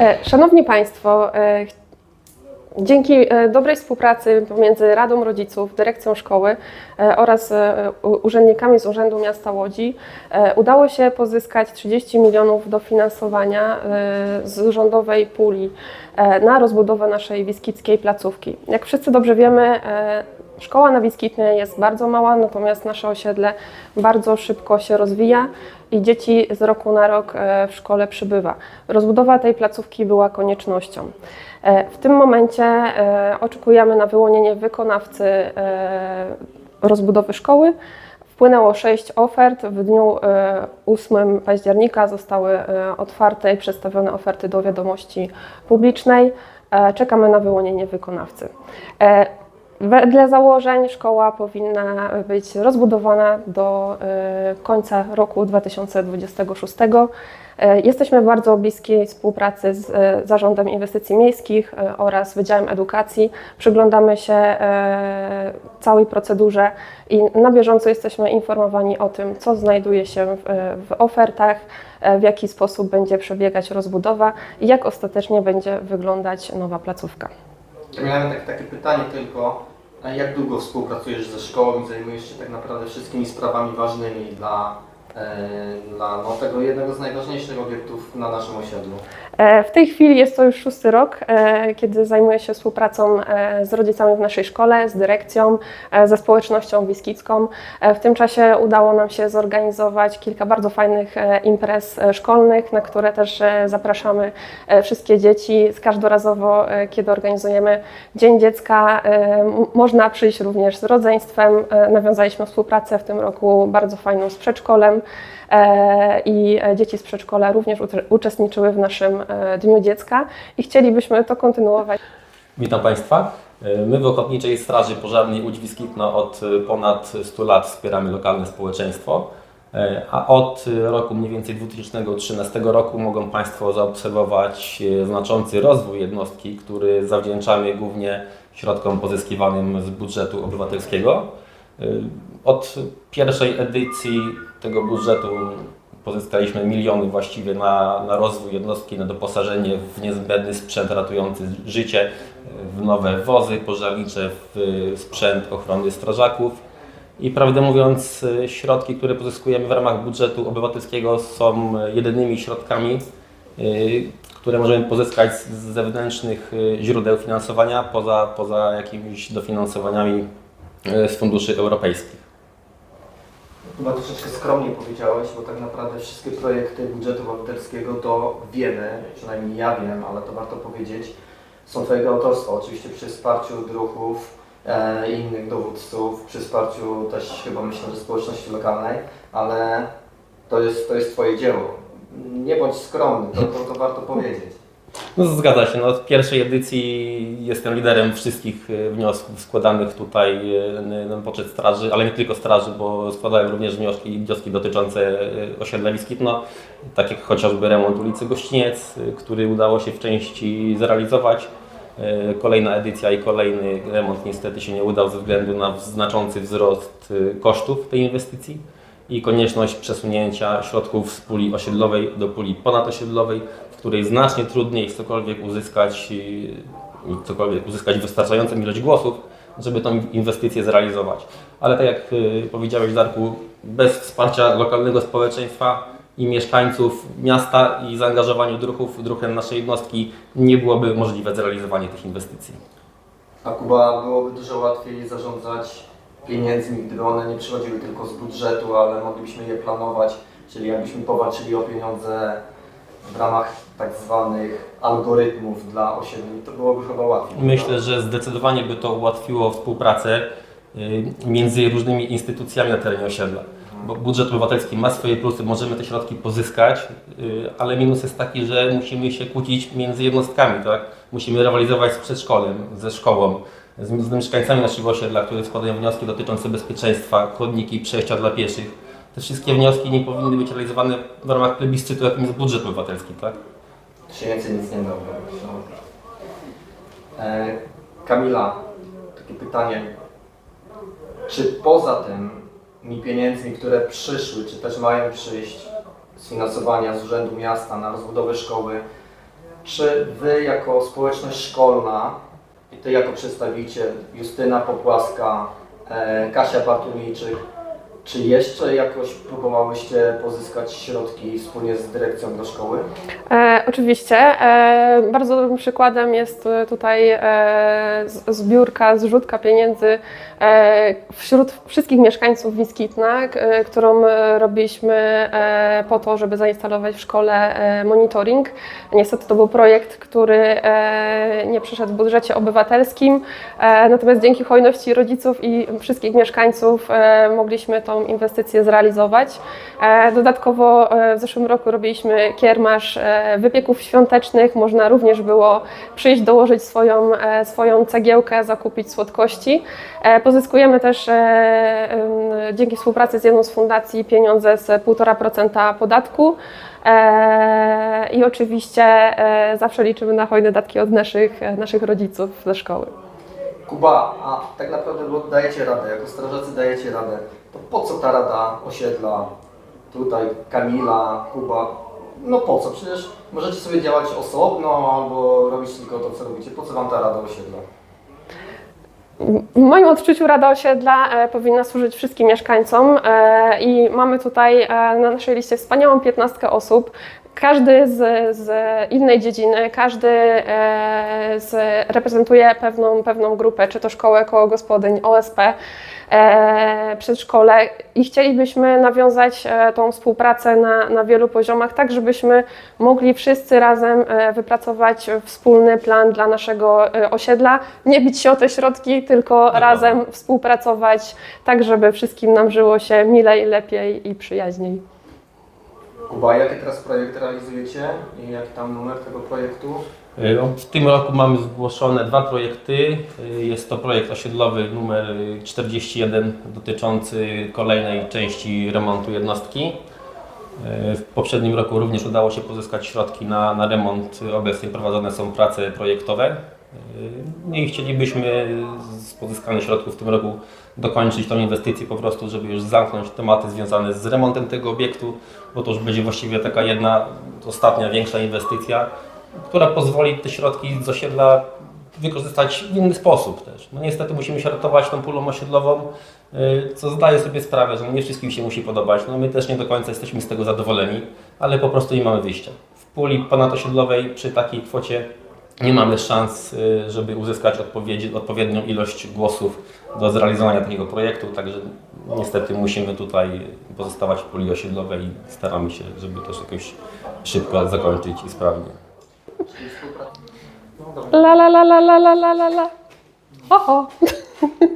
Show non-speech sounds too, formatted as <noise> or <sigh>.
E, Szanowni Państwo, e, dzięki e, dobrej współpracy pomiędzy Radą Rodziców, Dyrekcją Szkoły oraz urzędnikami z Urzędu Miasta Łodzi udało się pozyskać 30 milionów dofinansowania z rządowej puli na rozbudowę naszej wiskickiej placówki. Jak wszyscy dobrze wiemy, Szkoła na Wiskitnie jest bardzo mała, natomiast nasze osiedle bardzo szybko się rozwija i dzieci z roku na rok e, w szkole przybywa. Rozbudowa tej placówki była koniecznością. E, W tym momencie e, oczekujemy na wyłonienie wykonawcy rozbudowy szkoły. Wpłynęło sześć ofert. W dniu e, 8 października zostały otwarte i przedstawione oferty do wiadomości publicznej. Czekamy na wyłonienie wykonawcy. Wedle założeń szkoła powinna być rozbudowana do e, końca roku 2026. E, Jesteśmy w bardzo bliskiej współpracy z e, Zarządem Inwestycji Miejskich oraz Wydziałem Edukacji. Przyglądamy się całej procedurze i na bieżąco jesteśmy informowani o tym, co znajduje się w, ofertach, w jaki sposób będzie przebiegać rozbudowa i jak ostatecznie będzie wyglądać nowa placówka. Ja miałem tak, takie pytanie tylko, jak długo współpracujesz ze szkołą i zajmujesz się tak naprawdę wszystkimi sprawami ważnymi dla, dla no, tego jednego z najważniejszych obiektów na naszym osiedlu? E, W tej chwili jest to już szósty rok, e, kiedy zajmuję się współpracą e, z rodzicami w naszej szkole, z dyrekcją, e, ze społecznością wiskicką. E, W tym czasie udało nam się zorganizować kilka bardzo fajnych e, imprez e, szkolnych, na które też e, zapraszamy e, wszystkie dzieci. Każdorazowo, e, kiedy organizujemy Dzień Dziecka, e, można przyjść również z rodzeństwem. E, Nawiązaliśmy współpracę w tym roku bardzo fajną z przedszkolem. E, i e, dzieci z przedszkola również ucze- uczestniczyły w naszym e, Dniu Dziecka i chcielibyśmy to kontynuować. Witam Państwa. My w Ochotniczej Straży Pożarnej Łódź Wiskitno od ponad 100 lat wspieramy lokalne społeczeństwo, a od roku mniej więcej 2013 roku mogą Państwo zaobserwować znaczący rozwój jednostki, który zawdzięczamy głównie środkom pozyskiwanym z budżetu obywatelskiego. Od pierwszej edycji tego budżetu pozyskaliśmy miliony właściwie na, na rozwój jednostki, na doposażenie w niezbędny sprzęt ratujący życie, w nowe wozy pożarnicze, w sprzęt ochrony strażaków. I prawdę mówiąc, środki, które pozyskujemy w ramach budżetu obywatelskiego są jedynymi środkami, y, które możemy pozyskać z zewnętrznych y, źródeł finansowania, poza, poza jakimiś dofinansowaniami y, z funduszy europejskich. Chyba troszeczkę skromnie powiedziałeś, bo tak naprawdę wszystkie projekty budżetu obywatelskiego to wiemy, przynajmniej ja wiem, ale to warto powiedzieć, są Twojego autorstwa. Oczywiście przy wsparciu druhów e, i innych dowódców, przy wsparciu też chyba myślę, że społeczności lokalnej, ale to jest, to jest Twoje dzieło. Nie bądź skromny, to, to, to warto powiedzieć. No zgadza się, no, od pierwszej edycji jestem liderem wszystkich e, wniosków składanych tutaj e, na poczet straży, ale nie tylko straży, bo składałem również wnioski, wnioski dotyczące e, osiedla Wiskitno, tak jak chociażby remont ulicy Gościniec, który udało się w części zrealizować. Kolejna edycja i kolejny remont niestety się nie udał ze względu na znaczący wzrost kosztów tej inwestycji i konieczność przesunięcia środków z puli osiedlowej do puli ponadosiedlowej, której znacznie trudniej cokolwiek uzyskać, yy, cokolwiek uzyskać wystarczającą ilość głosów, żeby tą inwestycję zrealizować. Ale tak jak yy, powiedziałeś Darku, bez wsparcia lokalnego społeczeństwa i mieszkańców miasta i zaangażowaniu druhów, druhem naszej jednostki nie byłoby możliwe zrealizowanie tych inwestycji. A Kuba, byłoby dużo łatwiej zarządzać pieniędzmi, gdyby one nie przychodziły tylko z budżetu, ale moglibyśmy je planować, czyli jakbyśmy powalczyli o pieniądze w ramach tak zwanych algorytmów dla osiedli, to byłoby chyba łatwiej. Myślę, że zdecydowanie by to ułatwiło współpracę y, między różnymi instytucjami na terenie osiedla. Bo budżet obywatelski ma swoje plusy, możemy te środki pozyskać, y, ale minus jest taki, że musimy się kłócić między jednostkami, tak? Musimy rywalizować z przedszkolem, ze szkołą, z, z mieszkańcami naszego osiedla, które składają wnioski dotyczące bezpieczeństwa, chodniki, przejścia dla pieszych. Te wszystkie wnioski nie powinny być realizowane w ramach plebiscytu, jakim jest budżet obywatelski, tak? Się więcej nic nie da. No. E, Kamila, takie pytanie. Czy poza tymi pieniędzmi, które przyszły, czy też mają przyjść z finansowania z Urzędu Miasta na rozbudowę szkoły, Czy Wy jako społeczność szkolna i Ty jako przedstawiciel, Justyna Popłaska, e, Kasia Bartulniczyk, czy jeszcze jakoś próbowałyście pozyskać środki wspólnie z dyrekcją do szkoły? E, oczywiście. E, bardzo dobrym przykładem jest e, tutaj e, zbiórka, zrzutka pieniędzy e, wśród wszystkich mieszkańców Wiskitna, e, którą e, robiliśmy e, po to, żeby zainstalować w szkole e, monitoring. Niestety to był projekt, który e, nie przeszedł w budżecie obywatelskim, e, natomiast dzięki hojności rodziców i wszystkich mieszkańców e, mogliśmy tą inwestycję zrealizować. E, Dodatkowo e, w zeszłym roku robiliśmy kiermasz e, wypieków świątecznych. Można również było przyjść, dołożyć swoją, swoją cegiełkę, zakupić słodkości. Pozyskujemy też dzięki współpracy z jedną z fundacji pieniądze z 1,5% podatku. I oczywiście zawsze liczymy na hojne datki od naszych, naszych rodziców ze szkoły. Kuba, a tak naprawdę dajecie radę, jako strażacy dajecie radę, po co ta rada osiedla, tutaj Kamila, Kuba, no po co? Przecież możecie sobie działać osobno albo robić tylko to, co robicie. Po co Wam ta rada osiedla? W moim odczuciu Rada Osiedla e, powinna służyć wszystkim mieszkańcom e, i mamy tutaj e, na naszej liście wspaniałą piętnastkę osób. Każdy z, z innej dziedziny, każdy e, z, reprezentuje pewną, pewną grupę, czy to szkołę, koło gospodyń, OSP, e, przedszkole i chcielibyśmy nawiązać e, tą współpracę na, na wielu poziomach, tak żebyśmy mogli wszyscy razem e, wypracować wspólny plan dla naszego osiedla, nie bić się o te środki, tylko Dokładnie. razem współpracować, tak żeby wszystkim nam żyło się milej, lepiej i przyjaźniej. Kuba, jaki teraz projekt realizujecie i jaki tam numer tego projektu? Y, no, W tym roku mamy zgłoszone dwa projekty. Y, Jest to projekt osiedlowy numer 41 dotyczący kolejnej części remontu jednostki. Y, W poprzednim roku również udało się pozyskać środki na, na remont. Obecnie prowadzone są prace projektowe. No i chcielibyśmy z pozyskanych środków w tym roku dokończyć tą inwestycję po prostu, żeby już zamknąć tematy związane z remontem tego obiektu, bo to już będzie właściwie taka jedna, ostatnia większa inwestycja która pozwoli te środki z osiedla wykorzystać w inny sposób też. No niestety musimy się ratować tą pulą osiedlową, y, co zdaję sobie sprawę, że nie wszystkim się musi podobać. No my też nie do końca jesteśmy z tego zadowoleni, ale po prostu nie mamy wyjścia. W puli ponadosiedlowej przy takiej kwocie nie mamy szans, y, żeby uzyskać odpowiedzi, odpowiednią ilość głosów do zrealizowania takiego projektu, także niestety musimy tutaj pozostawać w puli osiedlowej i staramy się, żeby też jakoś szybko zakończyć i sprawnie. No. La la la la la la la la la. Oho. <laughs>